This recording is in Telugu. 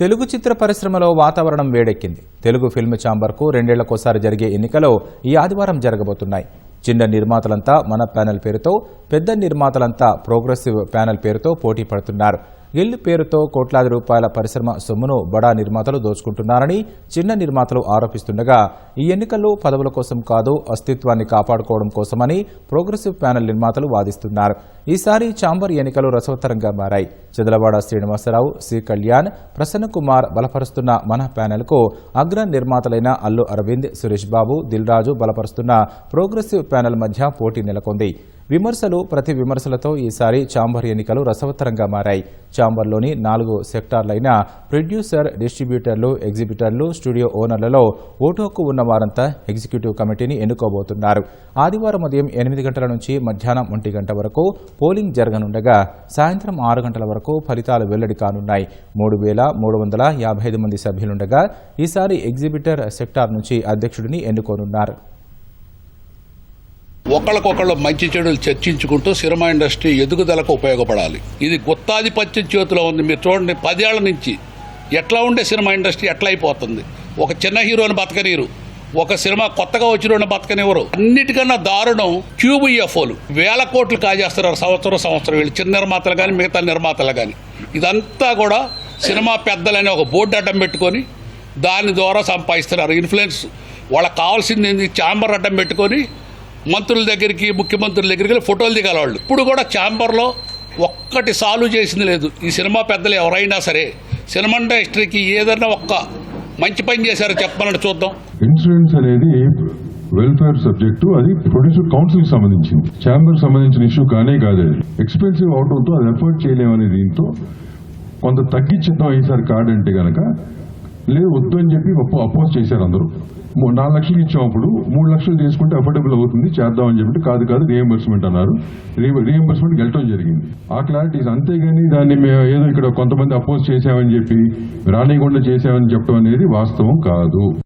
తెలుగు చిత్ర పరిశ్రమలో వాతావరణం వేడెక్కింది. తెలుగు ఫిల్మ్ ఛాంబర్కు రెండేళ్ళకోసారి జరిగే ఎన్నికలో ఈ ఆదివారం జరగబోతున్నాయి. చిన్న నిర్మాతలంతా మన ప్యానెల్ పేరుతో పెద్ద నిర్మాతలంతా ప్రోగ్రెసివ్ ప్యానెల్ పేరుతో పోటీ పడుతున్నారు. గిల్డ్ పేరుతో కోట్లాది రూపాయల పరిశ్రమ సొమ్మును బడా నిర్మాతలు దోచుకుంటున్నారని చిన్న నిర్మాతలు ఆరోపిస్తుండగా ఈ ఎన్నికల్లో పదవుల కోసం కాదు అస్తిత్వాన్ని కాపాడుకోవడం కోసమని ప్రోగ్రెసివ్ ప్యానెల్ నిర్మాతలు వాదిస్తున్నారు. ఈసారి చాంబర్ ఎన్నికలు రసవత్తరంగా మారాయి. చదలవాడ శ్రీనివాసరావు సి కళ్యాణ్ ప్రసన్న కుమార్ బలపరుస్తున్న మన ప్యానెల్కు అగ్ర నిర్మాతలైన అల్లు అరవింద్ సురేష్ బాబు దిల్రాజు బలపరుస్తున్న ప్రోగ్రెసివ్ ప్యానెల్ మధ్య పోటీ నెలకొంది. విమర్శలు ప్రతి విమర్శలతో ఈసారి ఛాంబర్ ఎన్నికలు రసవత్తరంగా మారాయి. ఛాంబర్లోని నాలుగు సెక్టార్లైన ప్రొడ్యూసర్ డిస్ట్రిబ్యూటర్లు ఎగ్జిబిటర్లు స్టూడియో ఓనర్లలో ఓటు హక్కు ఉన్న వారంతా ఎగ్జిక్యూటివ్ కమిటీని ఎన్నుకోబోతున్నారు. ఆదివారం ఉదయం ఎనిమిది గంటల నుంచి మధ్యాహ్నం ఒంటి గంట వరకు పోలింగ్ జరగనుండగా సాయంత్రం ఆరు గంటల వరకు ఫలితాలు వెల్లడి కానున్నాయి. మూడు వేల మూడు వందల యాభై ఐదు మంది సభ్యులుండగా ఈసారి ఎగ్జిబిటర్ సెక్టార్ నుంచి అధ్యక్షుడిని ఎన్నుకోనున్నారు. ఒకళ్ళకొకళ్ళు మంచి చెడులు చర్చించుకుంటూ సినిమా ఇండస్ట్రీ ఎదుగుదలకు ఉపయోగపడాలి. ఇది గుత్తాధిపత్యం చేతిలో ఉంది. మీరు చూడండి పదేళ్ళ నుంచి ఎట్లా ఉండే సినిమా ఇండస్ట్రీ ఎట్లా అయిపోతుంది. ఒక చిన్న హీరోని బతకనీరు ఒక సినిమా కొత్తగా వచ్చిన బతకనివ్వరు. అన్నిటికన్నా దారుణం క్యూబ్ ఈఎఫ్ఓలు వేల కోట్లు కాజేస్తున్నారు సంవత్సరం సంవత్సరం. వీళ్ళు చిన్న నిర్మాతలు కానీ మిగతా నిర్మాతలు కానీ ఇదంతా కూడా సినిమా పెద్దలని ఒక బోర్డు అడ్డం పెట్టుకొని దాని ద్వారా సంపాదిస్తున్నారు. ఇన్ఫ్లుయెన్స్ వాళ్ళకి కావాల్సింది ఛాంబర్ అడ్డం పెట్టుకొని మంత్రుల దగ్గరికి ముఖ్యమంత్రుల దగ్గరికి వెళ్ళి ఫోటోలు దిగాలి వాళ్ళు. ఇప్పుడు కూడా ఛాంబర్లో ఒక్కటి సాల్వ్ చేసింది లేదు. ఈ సినిమా పెద్దలు ఎవరైనా సరే సినిమా ఇండస్ట్రీకి ఏదైనా ఒక్క మంచి పని చేశారో చెప్పాలని చూద్దాం. ఇన్సూరెన్స్ అనేది వెల్ఫేర్ సబ్జెక్టు అది ప్రొడ్యూసర్ కౌన్సిల్ సంబంధించింది. ఛాంబర్ సంబంధించిన ఇష్యూ కానే కాదు. అది ఎక్స్పెన్సివ్ అవడంతో అది ఎఫర్ట్ చేయలేమనే దీంతో కొంత తగ్గించిద్దాం ఈసారి కార్డు అంటే కనుక లేదు వద్దు అని చెప్పి అపోజ్ చేశారు అందరూ. నాలుగు లక్షలు ఇచ్చాం అప్పుడు మూడు లక్షలు తీసుకుంటే అఫోర్డబుల్ అవుతుంది చేద్దామని చెప్పి కాదు కాదు రియంబర్స్మెంట్ అన్నారు. రియంబర్స్మెంట్ గెలటం జరిగింది. ఆ క్లారిటీస్ అంతేగాని దాన్ని మేము ఏదో ఇక్కడ కొంతమంది అపోజ్ చేశామని చెప్పి రానియకుండా చేశామని చెప్పడం అనేది వాస్తవం కాదు.